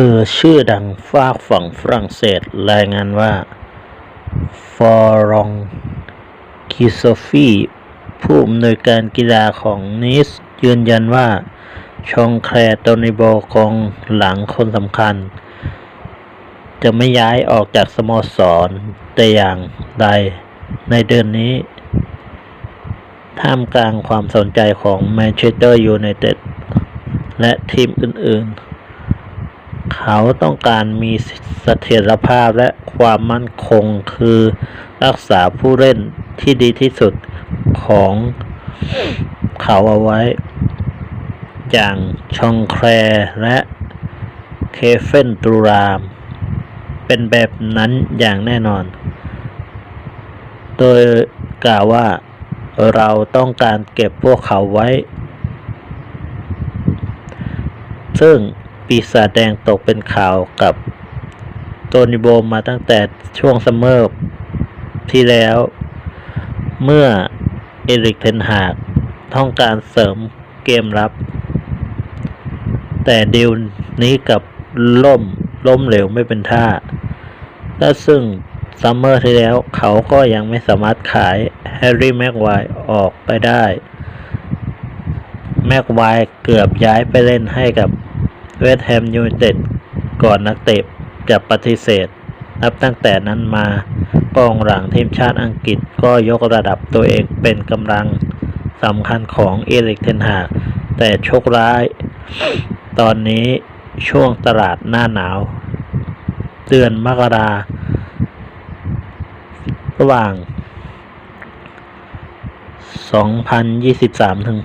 สื่อชื่อดังฝากฝั่งฝรั่งเศสรายงานว่า ฟอรองคิโซฟีผู้อำนวยการกีฬาของนิสยืนยันว่า ชองแคลร์โตนิโบกองหลังคนสำคัญ จะไม่ย้ายออกจากสโมสรแต่อย่างใดในเดือนนี้ ท่ามกลางความสนใจของแมนเชสเตอร์ยูไนเต็ดและทีมอื่น ๆ เขาต้องการมีเสถียรภาพและความมั่นคงคือรักษาผู้เล่นที่ดีที่สุดของเขาเอาไว้ อย่างชองแคลร์และเคเฟนตูราม เป็นแบบนั้นอย่างแน่นอน โดยกล่าวว่าเราต้องการเก็บพวกเขาไว้ ซึ่ง ปีศาจแดงตกเป็นข่าวกับโตนิโบมาตั้งแต่ช่วงซัมเมอร์ที่แล้ว เมื่อเอริกเทนหากต้องการเสริมเกมรับ แต่ดีลนี้กับล่มล้มเหลวไม่เป็นท่า และซึ่งซัมเมอร์ที่แล้วเขาก็ยังไม่สามารถขายแฮร์รี่แม็กไวร์ออกไปได้ แม็กไวร์เกือบย้ายไปเล่นให้กับ เวสต์แฮมยูไนเต็ดก่อนนักเตะจะปฏิเสธ นับตั้งแต่นั้นมากองหลังทีมชาติอังกฤษก็ยกระดับตัวเองเป็นกำลังสำคัญของเอริกเทนหากแต่โชคร้าย ตอนนี้ช่วงตลาดหน้าหนาว เดือนมกราระหว่าง 2023 ถึง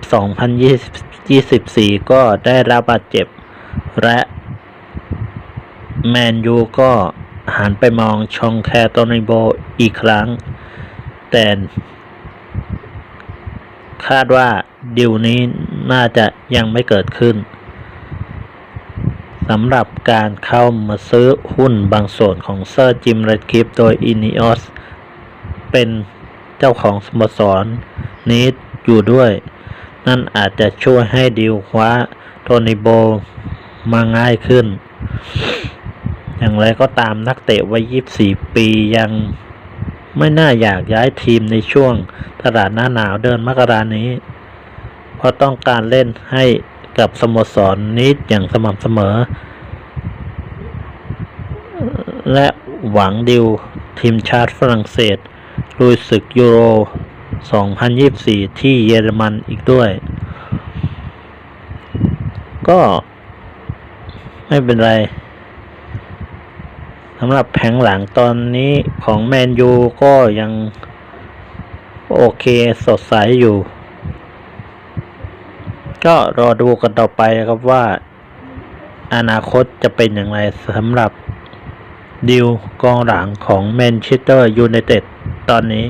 2024 ก็ได้รับบาดเจ็บ และแมนยูก็หันไปมองชองแคโตนิโบอีกครั้ง แต่คาดว่าดิวนี้น่าจะยังไม่เกิดขึ้นสำหรับการเข้ามาซื้อหุ้นบางส่วนของเซอร์จิมเรดคลิปโดยอินิออสเป็นเจ้าของสโมสรนี้อยู่ด้วย นั่นอาจจะช่วยให้ดิวคว้าโทนิโบ มาง่ายขึ้น อย่างไรก็ตามนักเตะวัย 24 ปียังไม่น่าอยากย้ายทีมในช่วงตลาดหน้าหนาวเดือนมกรานี้ เพราะต้องการเล่นให้กับสโมสรนนี้อย่างสม่ำเสมอ และหวังดิวทีมชาติฝรั่งเศสลุยศึกยูโร 2024 ที่เยอรมันอีกด้วย ก็ ไม่เป็นไรสำหรับแผงหลังตอนนี้ของแมนยูก็ยังโอเคสดใสอยู่ ก็รอดูกันต่อไปครับว่าอนาคตจะเป็นอย่างไรสำหรับดิวกองหลังของแมนเชสเตอร์ยูไนเต็ดตอนนี้